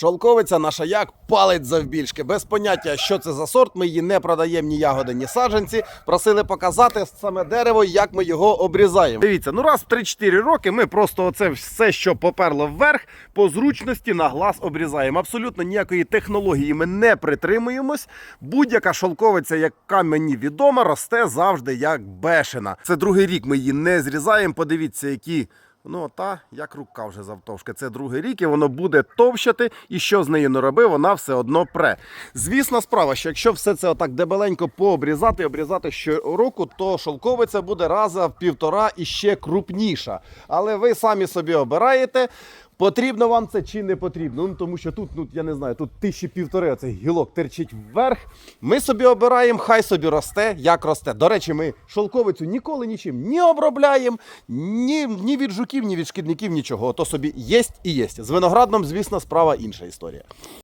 Шовковиця наша як палець завбільшки. Без поняття, що це за сорт. Ми її не продаємо ні ягоди, ні саджанці. Просили показати саме дерево, як ми його обрізаємо. Дивіться, ну раз в 3-4 роки ми просто оце все, що поперло вверх, по зручності на глаз обрізаємо. Абсолютно ніякої технології ми не притримуємось. Будь-яка шовковиця, яка мені відома, росте завжди як бешена. Це другий рік ми її не зрізаємо. Подивіться, які. Ну, та як рука вже завтовшки. Це другий рік, і воно буде товщати, і що з нею не роби, вона все одно пре. Звісна справа, що якщо все це отак дебеленько пообрізати, обрізати щороку, то шовковиця буде раза в півтора і ще крупніша. Але ви самі собі обираєте. Потрібно вам це чи не потрібно? Ну тому що тут, ну я не знаю, тут тисячі півтори оцей гілок терчить вверх. Ми собі обираємо, хай собі росте, як росте. До речі, ми шолковицю ніколи нічим не обробляємо, ні, ні від жуків, ні від шкідників, нічого. То собі єсть і єсть. З виноградом, звісно, справа інша історія.